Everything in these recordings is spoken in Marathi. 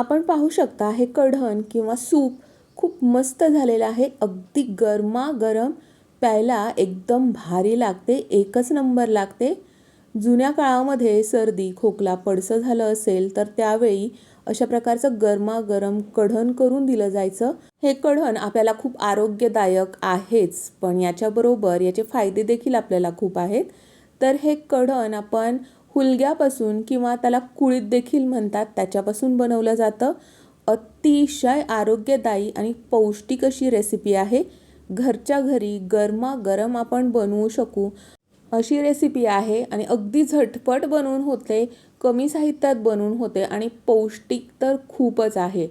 आपण पाहू शकता हे कढण किंवा सूप खूप मस्त झालेलं आहे. अगदी गरमागरम प्यायला एकदम भारी लागते एकच नंबर लागते. जुन्या काळामध्ये सर्दी खोकला पडसं झालं असेल तर त्यावेळी अशा प्रकारचं गरमागरम कढण करून दिलं जायचं. हे कढण आपल्याला खूप आरोग्यदायक आहेच पण याच्याबरोबर याचे फायदे देखील आपल्याला खूप आहेत. तर हे कढण आपण हुलग्यापासून किंवा त्याला कुळीत देखील म्हणतात त्याच्यापासून बनवलं जातं. अतिशय आरोग्यदायी आणि पौष्टिक अशी रेसिपी आहे. घरच्या घरी गरमागरम आपण बनवू शकू अशी रेसिपी आहे आणि अगदी झटपट बनवून होते कमी साहित्यात बनवून होते आणि पौष्टिक तर खूपच आहे.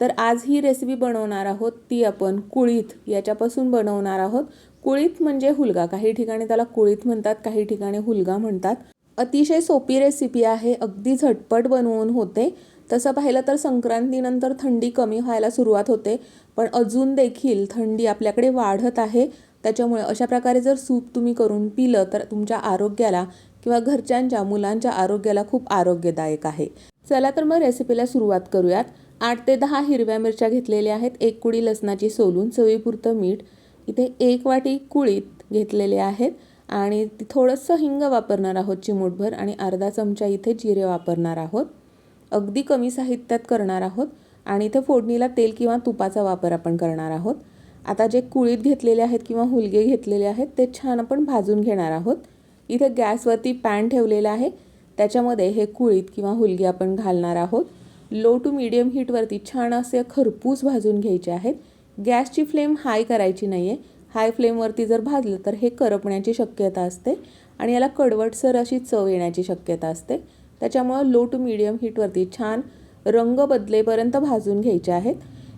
तर आज ही रेसिपी बनवणार आहोत ती आपण कुळीत याच्यापासून बनवणार आहोत. कुळीत म्हणजे हुलगा. काही ठिकाणी त्याला कुळीत म्हणतात काही ठिकाणी हुलगा म्हणतात. अतिशय सोपी रेसिपी आहे अगदी झटपट बनवून होते. तसं पाहिलं तर संक्रांतीनंतर थंडी कमी व्हायला सुरुवात होते पण अजून देखील थंडी आपल्याकडे वाढत आहे. त्याच्यामुळे अशा प्रकारे जर सूप तुम्ही करून पिलं तर तुमच्या आरोग्याला किंवा घरच्यांच्या मुलांच्या आरोग्याला खूप आरोग्यदायक आहे. चला तर मग रेसिपीला सुरुवात करूयात. आठ ते दहा हिरव्या मिरच्या घेतलेल्या आहेत एक कुडी लसणाची सोलून चवीपुरतं मीठ. इथे एक वाटी कुळीत घेतलेले आहेत. आणि थोडंसं हिंग वापरणार आहोत चिमूटभर आणि अर्धा चमचा इथे जिरे वापरणार आहोत. अगदी कमी साहित्यात करणार आहोत आणि इथे फोडणीला तेल किंवा तुपाचा वापर आपण करणार आहोत. आता जे कुळीत घेतलेले आहेत किंवा हुलगे घेतलेले आहेत ते छान आपण भाजून घेणार आहोत. इथे गॅसवरती पॅन ठेवलेला आहे. त्याच्यामध्ये हे कुळीत किंवा हुलगे आपण घालणार आहोत. लो टू मीडियम हीटवरती छान असे खरपूस भाजून घ्यायचे आहेत. गॅसची फ्लेम हाय करायची नाही आहे हाय फ्लेमवरती जर भाजलं तर हे करपण्याची शक्यता असते आणि याला कडवटसर अशी चव येण्याची शक्यता असते. त्याच्यामुळं लो टू मिडियम हीटवरती छान रंग बदलेपर्यंत भाजून घ्यायचे आहेत.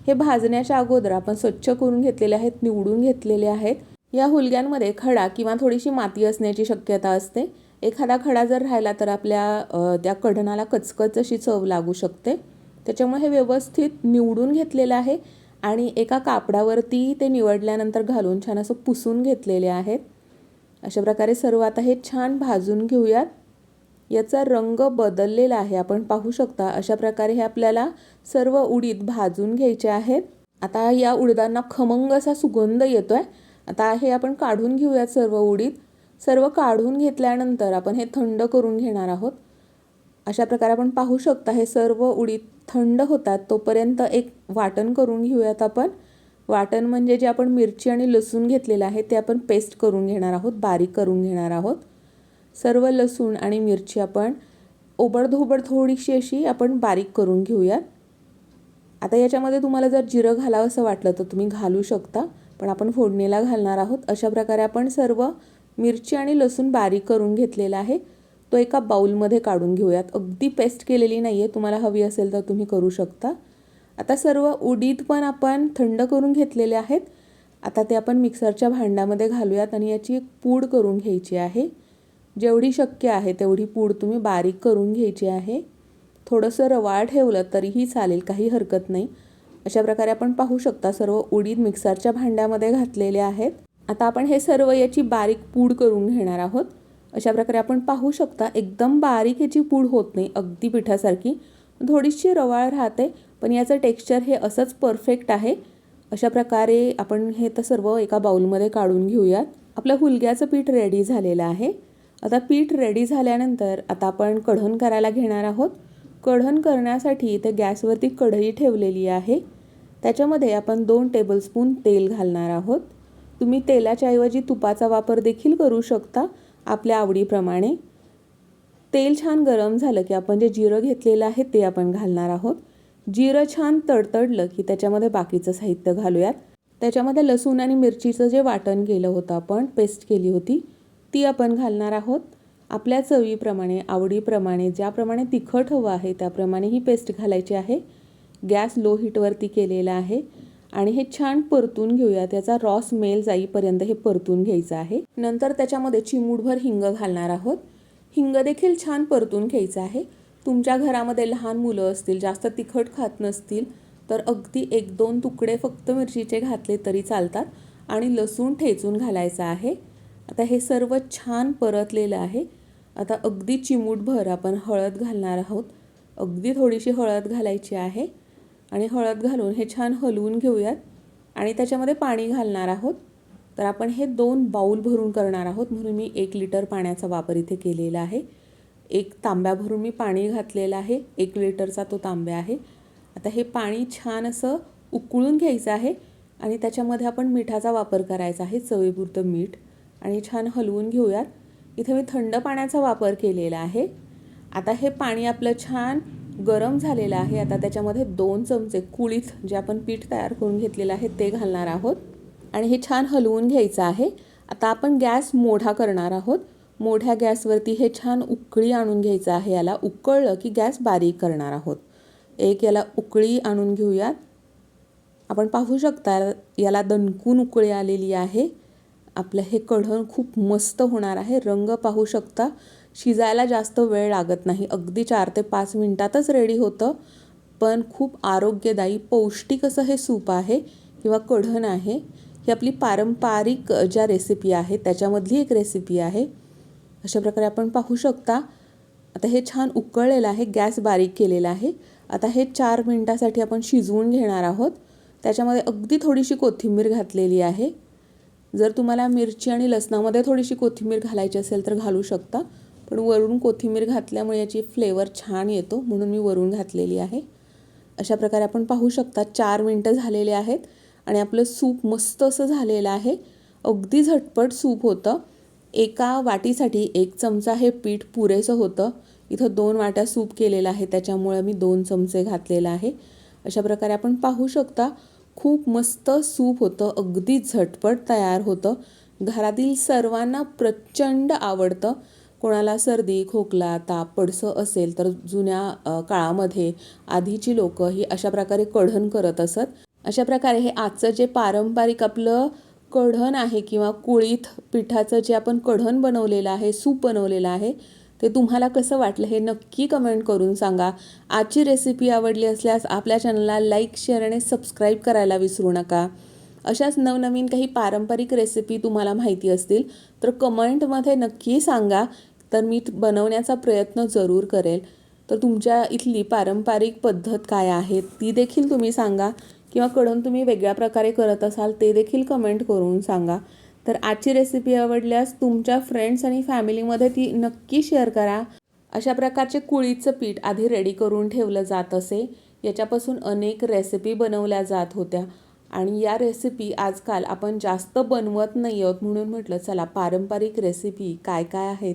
हे भाजण्याच्या अगोदर आपण स्वच्छ करून घेतलेले आहेत निवडून घेतलेले आहेत. या हुलग्यांमध्ये खडा किंवा थोडीशी माती असण्याची शक्यता असते. एखादा खडा जर राहिला तर आपल्या त्या कढणाला कचकच अशी चव लागू शकते. त्याच्यामुळे हे व्यवस्थित निवडून घेतलेलं आहे. आणि एका कापडावरती ते निवडल्यानंतर घालून छान असं पुसून घेतलेले आहेत. अशा प्रकारे सर्व आता हे छान भाजून घेऊयात. याचा रंग बदललेला आहे. आपण पाहू शकता अशा प्रकारे हे आपल्याला सर्व उडीद भाजून घ्यायचे आहेत. आता या उडदांना खमंग असा सुगंध येतो आहे आता हे आपण काढून घेऊयात सर्व उडीद. सर्व काढून घेतल्यानंतर आपण हे थंड करून घेणार आहोत. अशा प्रकारे आपण पाहू शकता हे सर्व उडीद थंड होतात तोपर्यंत एक वाटण करून घेऊयात आपण. वाटण म्हणजे जे आपण मिरची आणि लसूण घेतलेलं आहे ते आपण पेस्ट करून घेणार आहोत बारीक करून घेणार आहोत. सर्व लसूण आणि मिरची आपण ओबडधोबड थोडीशी अशी आपण बारीक करून घेऊयात. आता याच्यामध्ये तुम्हाला जर जिरं घालावं असं वाटलं तर तुम्ही घालू शकता पण आपण फोडणीला घालणार आहोत. अशा प्रकारे आपण सर्व मिरची आणि लसूण बारीक करून घेतलेलं आहे. तो एका बाऊलमध्ये काढून घेऊयात. अगदी पेस्ट केलेली नाही आहे तुम्हाला हवी असेल तर तुम्ही करू शकता. आता सर्व उडीद पण आपण थंड करून घेतलेले आहेत. आता ते आपण मिक्सरच्या भांड्यामध्ये घालूयात आणि याची एक पूड करून घ्यायची आहे. जेवढी शक्य आहे तेवढी पूड तुम्ही बारीक करून घ्यायची आहे. थोडंसं रवाळ ठेवलं तरीही चालेल काही हरकत नाही. अशा प्रकारे आपण पाहू शकता सर्व उडीद मिक्सरच्या भांड्यामध्ये घातलेले आहेत. आता आपण हे सर्व याची बारीक पूड करून घेणार आहोत. अशा प्रकारे आपण पाहू शकता एकदम बारीक याची पूड होत नाही अगदी पिठासारखी. थोडीशी रवाळ राहते पण याचं टेक्स्चर हे असंच परफेक्ट आहे. अशा प्रकारे आपण हे तर सर्व एका बाउलमध्ये काढून घेऊयात. आपलं हुलग्याचं पीठ रेडी झालेलं आहे. आता पीठ रेडी झाल्यानंतर आता आपण कढण करायला घेणार आहोत. कढण करण्यासाठी इथे गॅसवरती कढई ठेवलेली आहे. त्याच्यामध्ये आपण दोन टेबलस्पून तेल घालणार आहोत. तुम्ही तेलाच्या ऐवजी तुपाचा वापर देखील करू शकता. आपल्या आवडीप्रमाणे. तेल छान गरम झालं की आपण जे जिरं घेतलेलं आहे ते आपण घालणार आहोत. जिरं छान तडतडलं की त्याच्यामध्ये बाकीचं साहित्य घालूयात. त्याच्यामध्ये लसूण आणि मिरचीचं जे वाटण केलं होतं आपण पेस्ट केली होती ती आपण घालणार आहोत. आपल्या चवीप्रमाणे आवडीप्रमाणे ज्याप्रमाणे तिखट हवं आहे त्याप्रमाणे ही पेस्ट घालायची आहे. गॅस लो हीटवरती केलेला आहे. आणि हे छान परतून घेऊया. त्याचा रॉस मेल जाईपर्यंत हे परतून घ्यायचं आहे. नंतर त्याच्यामध्ये चिमूटभर हिंग घालणार आहोत. हिंग देखील छान परतून घ्यायचं आहे. तुमच्या घरामध्ये लहान मुलं असतील जास्त तिखट खात नसतील तर अगदी एक दोन तुकडे फक्त मिरचीचे घातले तरी चालतात आणि लसूण ठेचून घालायचं आहे. आता हे सर्व छान परतलेलं आहे. आता अगदी चिमूटभर आपण हळद घालणार आहोत. अगदी थोडीशी हळद घालायची आहे. आणि हळद घालून हे छान हलवून घेऊयात. आणि त्याच्यामध्ये पाणी घालणार आहोत. तर आपण हे दोन बाऊल भरून करणार आहोत. म्हणून मी एक लिटर पाण्याचा वापर इथे केलेला आहे. एक तांब्या भरून मी पाणी घातलेलं आहे. एक लिटरचा तो तांब्या आहे. आता हे पाणी छान असं उकळून घ्यायचं आहे. आणि त्याच्यामध्ये आपण मिठाचा वापर करायचा आहे. चवीपुरतं मीठ. आणि छान हलवून घेऊयात. इथे मी थंड पाण्याचा वापर केलेला आहे. आता हे पाणी आपलं छान गरम झालेलं आहे. आता त्याच्यामध्ये दोन चमचे कुळीथ जे आपण पीठ तयार करून घेतलेलं आहे ते घालणार आहोत. आणि हे छान हलवून घ्यायचं आहे. आता आपण गॅस मोठा करणार आहोत. मोठ्या गॅसवरती हे छान उकळी आणून घ्यायचं आहे. याला उकळलं की गॅस बारीक करणार आहोत. एक याला उकळी आणून घेऊयात. आपण पाहू शकता याला दणकून उकळी आलेली आहे. आपलं हे कढण खूप मस्त होणार आहे. रंग पाहू शकता. शिजायला जास्त वेळ लागत नाही. अगदी चार ते पाच मिनटातच रेडी होतं. पण खूप आरोग्यदायी पौष्टिक असं हे सूप आहे किंवा कढण आहे. ही आपली पारंपरिक ज्या रेसिपी आहे त्याच्यामधली एक रेसिपी आहे. अशा प्रकारे आपण पाहू शकता. आता हे छान उकळलेलं आहे गॅस बारीक केलेला आहे. आता हे चार मिनटासाठी आपण शिजवून घेणार आहोत. त्याच्यामध्ये अगदी थोडीशी कोथिंबीर घातलेली आहे. जर तुम्हाला मिरची आणि लसणामध्ये थोडीशी कोथिंबीर घालायची असेल तर घालू शकता. पण वरून कोथिंबीर घातल्यामुळे याची फ्लेवर छान येतो म्हणून मी वरून घातलेली आहे. अशा प्रकारे आपण पाहू शकता चार मिनटं झालेले आहेत आणि आपलं सूप मस्त असं झालेलं आहे. अगदी झटपट सूप होतं. एका वाटीसाठी एक चमचा हे पीठ पुरेसं होतं. इथं दोन वाट्या सूप केलेलं आहे त्याच्यामुळे मी दोन चमचे घातलेलं आहे. अशा प्रकारे आपण पाहू शकता खूप मस्त सूप होतं अगदी झटपट तयार होतं. घरातील सर्वांना प्रचंड आवडतं. कोणाला सर्दी खोकला ताप पडसं असेल तर जुन्या काळामध्ये आधीची लोक ही अशा प्रकारे कढण करत असत. अशा प्रकारे हे आजचं जे पारंपरिक आपलं कढण आहे किंवा कुळीथ पिठाचं जे आपण कढण बनवलेलं आहे सूप बनवलेलं आहे ते तुम्हाला कसं वाटलं हे नक्की कमेंट करून सांगा. आजची रेसिपी आवडली असल्यास आपल्या चॅनलला लाईक शेअर आणि सबस्क्राईब करायला विसरू नका. अशाच नवनवीन काही पारंपरिक रेसिपी तुम्हाला माहिती असतील तर कमेंटमध्ये नक्की सांगा. तर मी बनवण्याचा प्रयत्न जरूर करेल. तर तुमच्या इथली पारंपरिक पद्धत काय आहे? ती देखील तुम्ही सांगा. किंवा कढण तुम्ही वेगळ्या प्रकारे करत असाल ते देखील कमेंट करून सांगा. तर आजची रेसिपी आवडल्यास तुमच्या फ्रेंड्स आणि फॅमिलीमध्ये ती नक्की शेअर करा. अशा प्रकारचे कुळीचं पीठ आधी रेडी करून ठेवलं जात असे. याच्यापासून अनेक रेसिपी बनवल्या जात होत्या. आणि या रेसिपी आजकाल आपण जास्त बनवत नाही आहोत म्हणून म्हटलं चला पारंपरिक रेसिपी काय काय आहेत?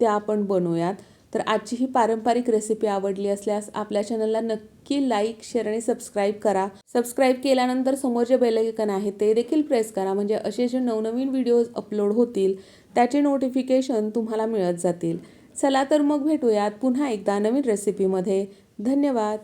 त्या आपण बनवूयात. तर आजची ही पारंपरिक रेसिपी आवडली असल्यास आपल्या चॅनलला नक्की लाईक शेअर आणि सबस्क्राईब करा. सबस्क्राईब केल्यानंतर समोर जे बेलायकन आहे ते देखील प्रेस करा. म्हणजे असे जे नवनवीन व्हिडिओज अपलोड होतील त्याचे नोटिफिकेशन तुम्हाला मिळत जातील. चला तर मग भेटूयात पुन्हा एकदा नवीन रेसिपीमध्ये धन्यवाद!